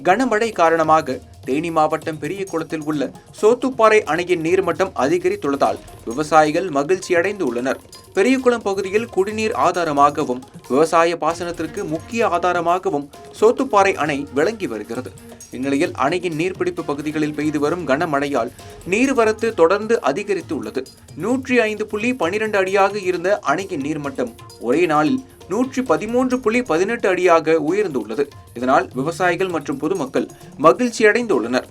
கனமழை காரணமாக தேனி மாவட்டம் பெரிய குளத்தில் உள்ள சோத்துப்பாறை அணையின் நீர்மட்டம் அதிகரித்துள்ளதால் விவசாயிகள் மகிழ்ச்சி அடைந்து உள்ளனர் பெரியகுளம் பகுதியில் குடிநீர் ஆதாரமாகவும் விவசாய பாசனத்திற்கு முக்கிய ஆதாரமாகவும் சோத்துப்பாறை அணை விளங்கி வருகிறது. இந்நிலையில் அணையின் நீர்பிடிப்பு பகுதிகளில் பெய்து வரும் கனமழையால் நீர்வரத்து தொடர்ந்து அதிகரித்து உள்ளது நூற்றி ஐந்து புள்ளி பனிரெண்டு அடியாக இருந்த அணையின் நீர்மட்டம் ஒரே நாளில் நூற்றி பதிமூன்று புள்ளி பதினெட்டு அடியாக உயர்ந்துள்ளது. இதனால் விவசாயிகள் மற்றும் பொதுமக்கள் மகிழ்ச்சியடைந்துள்ளனர்.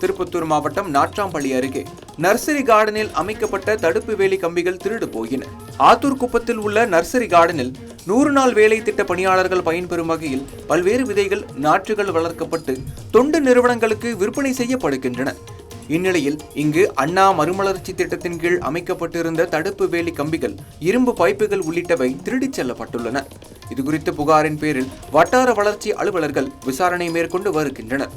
திருப்பத்தூர் மாவட்டம் நாற்றாம்பள்ளி அருகே நர்சரி கார்டனில் அமைக்கப்பட்ட தடுப்பு வேலி கம்பிகள் திருடு போயின. ஆத்தூர் குப்பத்தில் உள்ள நர்சரி கார்டனில் நூறு நாள் வேலை திட்ட பணியாளர்கள் பயன்பெறும் வகையில் பல்வேறு விதைகள் நாற்றுகள் வளர்க்கப்பட்டு தொண்டு நிறுவனங்களுக்கு விற்பனை செய்யப்படுகின்றன. இந்நிலையில் இங்கு அண்ணா மறுமலர்ச்சி திட்டத்தின் கீழ் அமைக்கப்பட்டிருந்த தடுப்பு வேலி கம்பிகள் இரும்பு பைப்புகள் உள்ளிட்டவை திருடிச் செல்லப்பட்டுள்ளன. இதுகுறித்த புகாரின் பேரில் வட்டார வளர்ச்சி அலுவலர்கள் விசாரணை மேற்கொண்டு வருகின்றனர்.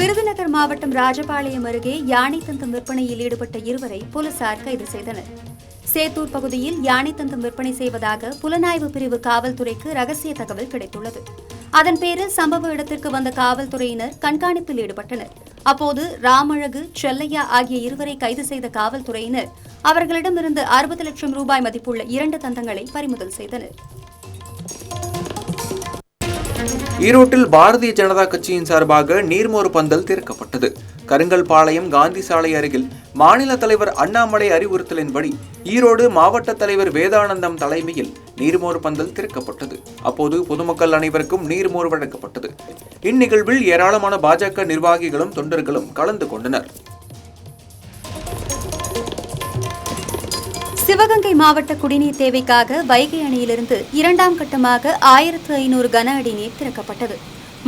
விருதுநகர் மாவட்டம் ராஜபாளையம் அருகே யானை தந்தம் விற்பனையில் ஈடுபட்ட இருவரை போலீசார் கைது செய்தனர். சேத்தூர் பகுதியில் யானை தந்தம் விற்பனை செய்வதாக புலனாய்வு பிரிவு காவல்துறைக்கு ரகசிய தகவல் கிடைத்துள்ளது. அதன் பேரில் சம்பவ இடத்திற்கு வந்த காவல்துறையினர் கண்காணிப்பில் ஈடுபட்டனர். அப்போது ராமழகு செல்லையா ஆகிய இருவரை கைது செய்த காவல்துறையினர் அவர்களிடமிருந்து அறுபது லட்சம் ரூபாய் மதிப்புள்ள இரண்டு தந்தங்களை பறிமுதல் செய்தனர். ஈரோட்டில் பாரதிய ஜனதா கட்சியின் சார்பாக நீர்மோர் பந்தல் திறக்கப்பட்டது. கருங்கல்பாளையம் காந்தி சாலை அருகில் மாநில தலைவர் அண்ணாமலை அறிவுறுத்தலின்படி ஈரோடு மாவட்ட தலைவர் வேதானந்தம் தலைமையில் நீர்மோர் பந்தல் திறக்கப்பட்டது. அப்போது பொதுமக்கள் அனைவருக்கும் நீர்மோர் வழங்கப்பட்டது. இந்நிகழ்வில் ஏராளமான பாஜக நிர்வாகிகளும் தொண்டர்களும் கலந்து கொண்டனர். சிவகங்கை மாவட்ட குடிநீர் தேவைக்காக வைகை அணையிலிருந்து இரண்டாம் கட்டமாக ஆயிரத்து ஐநூறு கன அடி நீர் திறக்கப்பட்டது.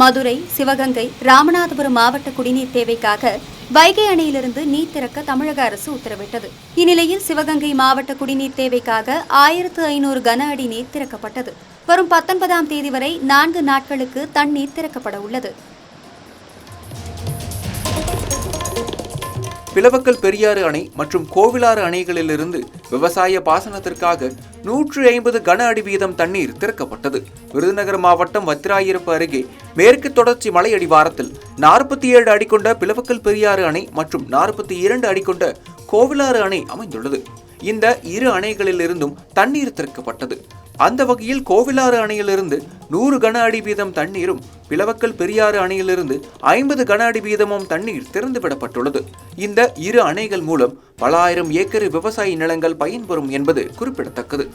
மதுரை சிவகங்கை ராமநாதபுரம் மாவட்ட குடிநீர் தேவைக்காக வைகை அணையிலிருந்து நீர் திறக்க தமிழக அரசு உத்தரவிட்டது. இந்நிலையில் சிவகங்கை மாவட்ட குடிநீர் தேவைக்காக ஆயிரத்து ஐநூறு கன அடி நீர் திறக்கப்பட்டது. வரும் பத்தொன்பதாம் தேதி வரை நான்கு நாட்களுக்கு தண்ணீர் திறக்கப்பட உள்ளது. பிளவக்கல் பெரியாறு அணை மற்றும் கோவிலாறு அணைகளிலிருந்து விவசாய பாசனத்திற்காக நூற்று ஐம்பது கன அடி வீதம் தண்ணீர் திறக்கப்பட்டது. விருதுநகர் மாவட்டம் வத்திராயிருப்பு அருகே மேற்கு தொடர்ச்சி மலை அடிவாரத்தில் நாற்பத்தி ஏழு அடி கொண்ட பிளவக்கல் பெரியாறு அணை மற்றும் நாற்பத்தி இரண்டு அடி கொண்ட கோவிலாறு அணை அமைந்துள்ளது. இந்த இரு அணைகளிலிருந்தும் தண்ணீர் திறக்கப்பட்டது. அந்த வகையில் கோவிலாறு அணையிலிருந்து நூறு கன அடி வீதம் தண்ணீரும் பிளவக்கல் பெரியாறு அணையிலிருந்து ஐம்பது கன அடி வீதமும் தண்ணீர் திறந்துவிடப்பட்டுள்ளது. இந்த இரு அணைகள் மூலம் பல ஆயிரம் ஏக்கர் விவசாய நிலங்கள் பயன்பெறும் என்பது குறிப்பிடத்தக்கது.